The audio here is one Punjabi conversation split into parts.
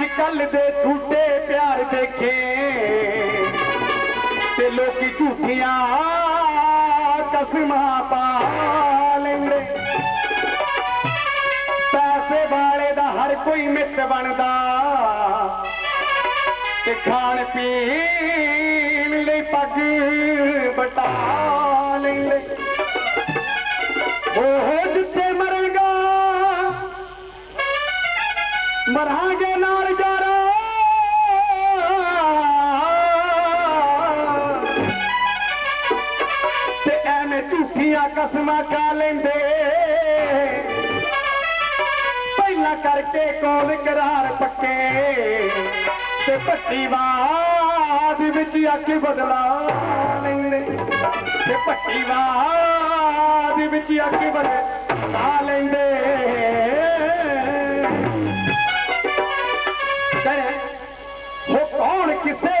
ਅੱਜ ਕੱਲ ਦੇ ਝੂਠੇ ਪਿਆਰ ਦੇਖੇ ਤੇ ਲੋਕੀ ਝੂਠੀਆਂ ਕਸਮਾਂ ਪਾ ਲੈਂਦੇ ਪੈਸੇ ਵਾਲੇ ਦਾ ਹਰ ਕੋਈ ਮਿੱਤ ਬਣਦਾ ਤੇ ਖਾਣ ਪੀਣ ਲਈ ਪੱਗ करार पके ची विची अखी बदिला लि भी विची अखी बदले उहो कौन किसे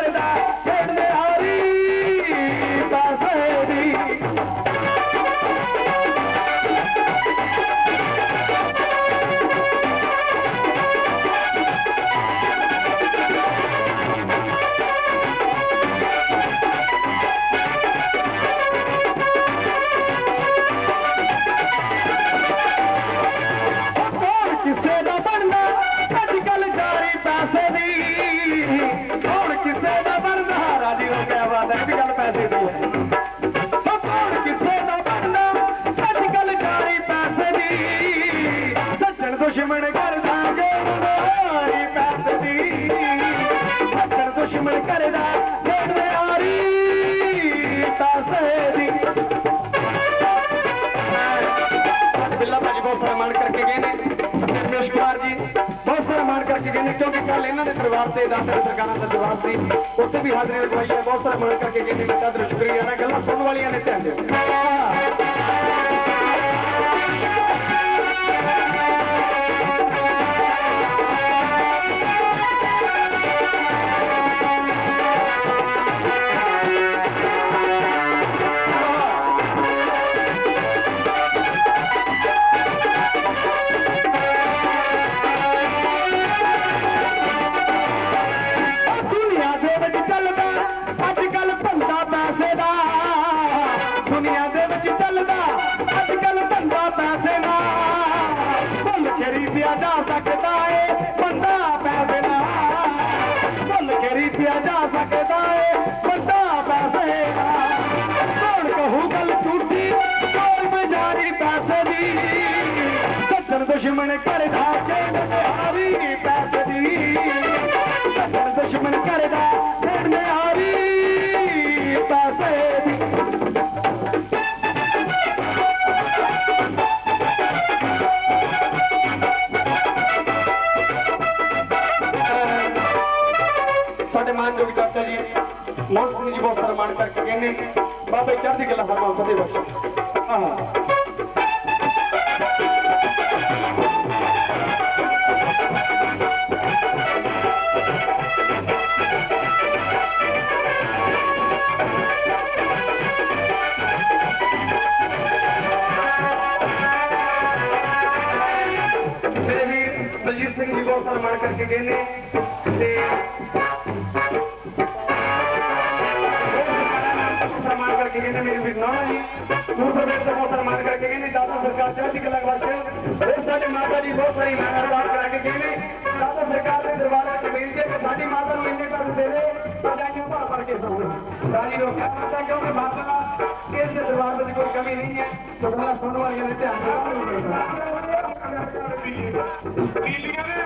ਦੁਸ਼ਮਣ ਕਰਦਾ ਗੋਰੀ ਪੈਸੇ ਦੀ ਬਿੱਲਾ ਭਾਜੀ ਬਹੁਤ ਸਾਰਾ ਮਾਣ ਕਰਕੇ ਗਏ ਨੇ। ਰਮੇਸ਼ ਕੁਮਾਰ ਜੀ ਬਹੁਤ ਸਾਰਾ ਮਾਣ ਕਰਕੇ ਗਏ ਨੇ, ਕਿਉਂਕਿ ਕੱਲ ਇਹਨਾਂ ਦੇ ਪਰਿਵਾਰ ਤੇ ਦਾਤਰ ਸਰਕਾਰਾਂ ਦਾ ਜਵਾਬ ਸੀ। ਉੱਥੇ ਵੀ ਹਾਜ਼ਰੀ ਲਗਵਾਈ ਹੈ ਬਹੁਤ ਸਾਰਾ ਮਾਣ ਕਰਕੇ ਗਏ ਨੇ ਮੈਂ ਸ਼ੁਕਰੀਆ ਨਾ ਗੱਲਾਂ ਸੁਣਨ ਵਾਲੀਆਂ ਨੇ, ਧਿਆਨ ਦਿਓ। मीन दुश्मन करे दुश्मन करे ਮੋਹਨ ਸਿੰਘ ਜੀ ਬਹੁਤ ਸਨਮਾਨ ਕਰਕੇ ਕਹਿੰਦੇ ਨੇ, ਬਾਬਾ ਜੀ ਚੜ੍ਹਦੀ ਕਲਾ ਫਰਮਾਓ ਫਤਿਹ ਬਖਸ਼ੋ ਆਹ। ਬਲਜੀਤ ਸਿੰਘ ਜੀ ਬਹੁਤ ਸਨਮਾਨ ਕਰਕੇ ਗਏ ਨੇ ਤੇ ਸਨਮਾਨ ਕਰਕੇ ਗਏ ਜੀ। ਦੂਸਰੇ ਵੇਲੇ ਤੋਂ ਸਨਮਾਨ ਕਰਕੇ ਗਏ ਦਾਦਾ ਸਰਕਾਰ ਚੜ੍ਹਦੀ ਕਲਾ ਵਾਸਤੇ ਉਹ ਸਾਡੇ ਮਾਤਾ ਜੀ ਬਹੁਤ ਸਾਰੀ ਮਿਹਨਤ ਕਰਾ ਕੇ ਗਏ ਦਾਦਾ ਸਰਕਾਰ ਦੇ ਦਰਬਾਰ ਵਿੱਚ ਬੇਨਤੀ ਹੈ ਕਿ ਸਾਡੀ ਮਾਤਾ ਨੂੰ ਇੰਨੇ ਪੈਸੇ ਦੇ ਦੇ ਤਾਂ ਜਾ ਕੇ ਭਾ ਭਰ ਕੇ ਸੌਣਾ ਰਾਜੀ ਰੋਕਿਆ ਮਾਤਾ ਕਿਉਂਕਿ ਮਾਤਾ ਇਸ ਦੇ ਦਰਬਾਰ ਵਿੱਚ ਕੋਈ ਕਮੀ ਨਹੀਂ ਹੈ। ਤੁਹਾਡਾ ਸੁਣਨ ਵਾਲਿਆਂ ਨੇ ਧਿਆਨ ਦੇਣਾ ਪੀਲੀਆਂ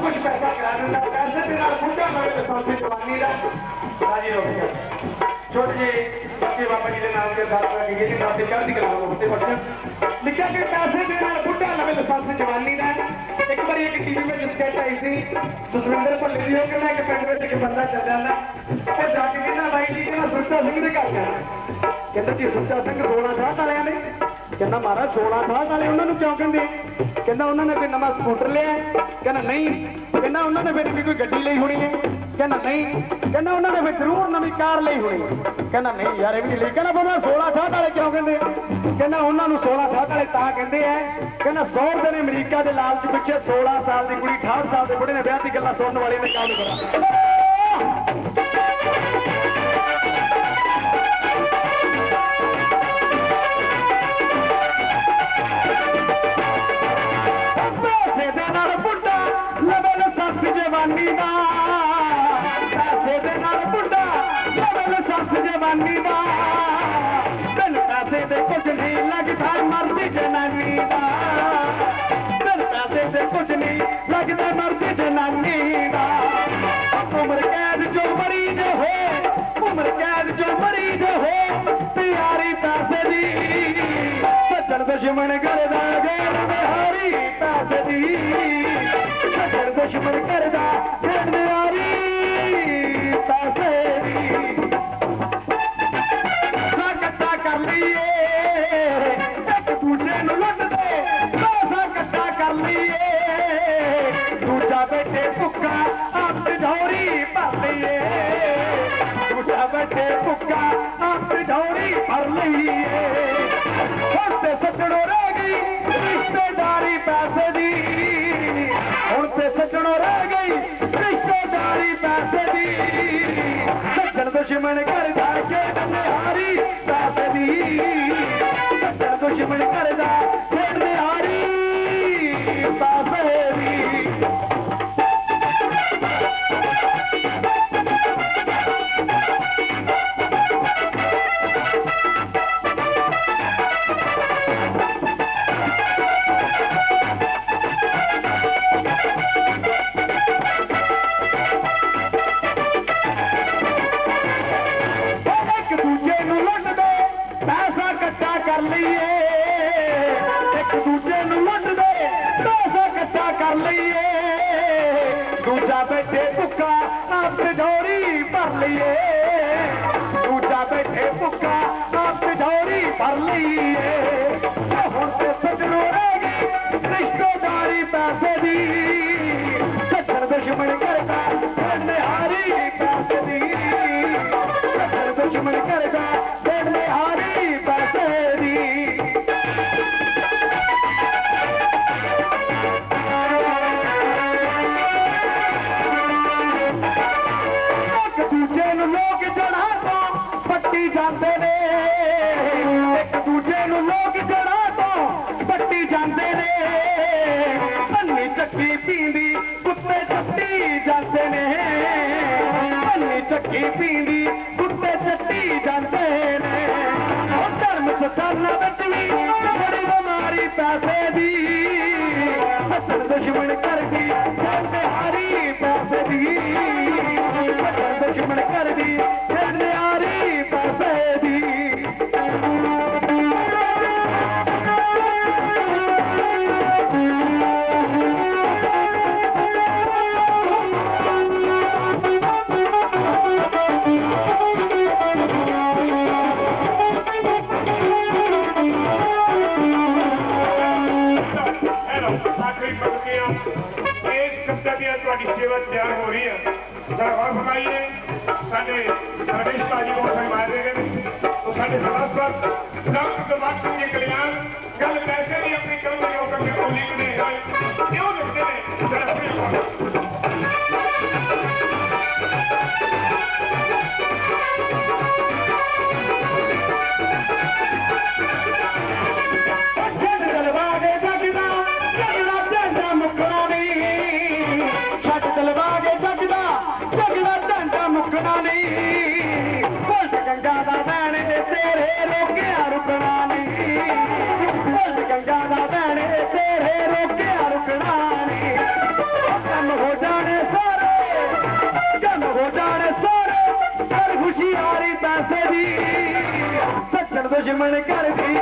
ਕੁਝ ਪੈਸਾ ਕਰਾ ਦਿੰਦਾ ਪੈਸੇ ਦੇ ਨਾਲ ਬੁੱਢਾ ਮੇਰੇ ਸੰਤ ਜਵਾਨੀ ਦਾ ਰਾਜੀ ਹੋ ਗਿਆ ਛੋਟੇ ਜਿਹੇ ਬੱਚੇ ਬਾਬਾ ਜੀ ਦੇ ਨਾਮ ਦੇ ਸਾਥ ਲੱਗ ਗਏ ਜੀ ਨਾਮ ਤੇ ਚੜ੍ਹਦੀ ਕਲਾ ਨੂੰ ਉੱਤੇ ਬੱਚਾ ਲਿਖਿਆ ਕਿ ਪੈਸੇ ਦੇ ਨਾਲ ਬੁੱਢਾ ਨਵੇਂ ਲਾਇਸੈਂਸ ਜਵਾਨੀ ਦਾ ਇੱਕ ਵਾਰੀ ਇੱਕ ਟੀਵੀ ਵਿੱਚ ਸਕੈਚ ਆਈ ਸੀ ਜਸਵਿੰਦਰ ਭੱਲੇ ਦੀ ਉਹ ਕਹਿੰਦਾ ਕਿ ਪਿੰਡ ਵਿੱਚ ਇੱਕ ਬੰਦਾ ਚੱਲ ਜਾਂਦਾ ਤੇ ਜਾ ਕੇ ਕਹਿੰਦਾ ਬਾਈ ਜੀ ਕਹਿੰਦਾ ਸੁੱਚਾ ਸਿੰਘ ਦੇ ਘਰ ਜਾਣਾ। ਕਹਿੰਦਾ ਜੀ, ਸੁੱਚਾ ਸਿੰਘ 16 ਸਾਲ ਵਾਲਿਆਂ ਨੇ ਕਹਿੰਦਾ ਮਹਾਰਾਜ 16 ਸਾਲ ਵਾਲੇ ਉਹਨਾਂ ਨੂੰ ਕਿਉਂ ਕਹਿੰਦੇ? ਕਹਿੰਦਾ ਉਹਨਾਂ ਨੇ ਕੋਈ ਨਵਾਂ ਸਕੂਟਰ ਲਿਆ। ਕਹਿੰਦਾ ਨਹੀਂ, ਕਹਿੰਦਾ ਉਹਨਾਂ ਨੇ ਫਿਰ ਵੀ ਕੋਈ ਗੱਡੀ ਲਈ ਹੋਣੀ ਹੈ। ਕਹਿੰਦਾ ਨਹੀਂ, ਕਹਿੰਦਾ ਉਹਨਾਂ ਨੇ ਫਿਰ ਜ਼ਰੂਰ ਨਵੀਂ ਕਾਰ ਲਈ ਹੋਣੀ ਹੈ। ਕਹਿੰਦਾ ਨਹੀਂ ਯਾਰ, ਇਹ ਵੀ ਲਈ। ਕਹਿੰਦਾ ਫਿਰ ਉਹਨਾਂ 16 ਸਾਲ ਵਾਲੇ ਕਿਉਂ ਕਹਿੰਦੇ? ਕਹਿੰਦਾ ਉਹਨਾਂ ਨੂੰ 16 ਸਾਲ ਵਾਲੇ ਤਾਂ ਕਹਿੰਦੇ ਆ ਕਹਿੰਦਾ ਸੌਰਦੇ ਨੇ ਅਮਰੀਕਾ ਦੇ ਲਾਲਚ ਪਿੱਛੇ 16 ਸਾਲ ਦੀ ਕੁੜੀ 68 ਸਾਲ ਦੇ ਬੁੱਢੇ ਨੇ ਵਿਆਹ ਦੀ ਗੱਲਾਂ ਸੁਣਨ ਵਾਲੇ ਨੇ ਕੰਮ ਕਰਾ ਦੁਸ਼ਮਣ ਕਰਦਾ ਗੈਰ ਬਿਹਾਰੀ ਪੈਸੇ ਦੀ। ਸੱਜਣ ਦੁਸ਼ਮਣ ਕਰਦਾ ਗੈਰ ਬਿਹਾਰੀ ਪੈਸੇ ਦੀ। ਨਾ ਕਰ ਲਈਏ, ਇੱਕ ਦੂਜੇ ਨੂੰ ਲੁੱਟਦੇ ਲੋਸਾ ਕਰ ਲਈਏ। ਦੂਜਾ ਬੈਠੇ ਭੁੱਖਾ, ਆਪ ਢੋਰੀ ਭਰ ਲਈਏ। ਦੂਜਾ ਬੈਠੇ ਭੁੱਖਾ, ਆਪ ਢੋਰੀ ਭਰ ਲਈਏ। ਤੇ ਸੱਜਣੋ ਰਹਿ ਗਈ ਰਿਸ਼ਤੇਦਾਰੀ ਪੈਸੇ ਦੀ ਹੁਣ ਤੇ ਸੱਜਣੋ ਰਹਿ ਗਈ ਰਿਸ਼ਤੇਦਾਰੀ ਪੈਸੇ ਦੀ ਸੱਜਣ ਦੁਸ਼ਮਣ ਕਰਦਾ ਖੇਡ ਨਿਹਾਰੀ ਪੈਸੇ ਦੀ ਸੱਜਣ ਦੁਸ਼ਮਣ ਕਰਦਾ ਦੂਜੇ ਨੂੰ ਲੁੱਟਦੇ ਪੈਸਾ ਇਕੱਠਾ ਕਰ ਲਈਏ ਦੂਜਾ ਬੈਠੇ ਭੁੱਖਾ ਆਪ ਢੋਰੀ ਭਰ ਲਈਏ ਦੂਜਾ ਬੈਠੇ ਭੁੱਖਾ ਆਪ ਢੋਰੀ ਭਰ ਲਈਏ ਉਹ ਹੁਣ ਤੇ ਸੱਜਣੋ ਰਹਿ ਗਈ ਰਿਸ਼ਤੇਦਾਰੀ ਪੈਸੇ ਦੀ ਸੱਜਣ ਦੁਸ਼ਮਣ ਕਰਦਾ ਪੰਨੀ ਚੱਕੀ ਪੀਂਦੀ ਕੁੱਤੇ ਚੱਟੀ ਜਾਂਦੇ ਨੇ। ਉਹ ਧਰਮ ਸਤਾਨਾ ਵਿੱਚ ਵੀ ਬੜੀ ਬਿਮਾਰੀ ਪੈਸੇ ਦੀ। ਹੱਸਣ ਦੁਸ਼ਮਣ ਤੁਹਾਡੀ ਸੇਵਾ ਤਿਆਰ ਹੋ ਰਹੀ ਹੈ ਜਰਾ ਫਰਮਾਈਏ, ਸਾਡੇ ਰਮੇਸ਼ ਭਾਜੀ ਨੂੰ ਫਰਮਾ ਰਹੇ ਨੇ। ਉਹ ਸਾਡੇ ਸਭਾਸਦ ਡਾਕਟਰ ਦਵਾਕ ਸਿੰਘ ਕਲਿਆਣ, ਗੱਲ ਪੈਸੇ ਦੀ ਆਪਣੀ ਕਰੋ, ਜੋ ंगा गंगा भेण तेरे रोकिय रुकण चङो सर चङ हो जाणे सर घर ख़ुशी आई पैसे जी सखण दुश्मन घर पई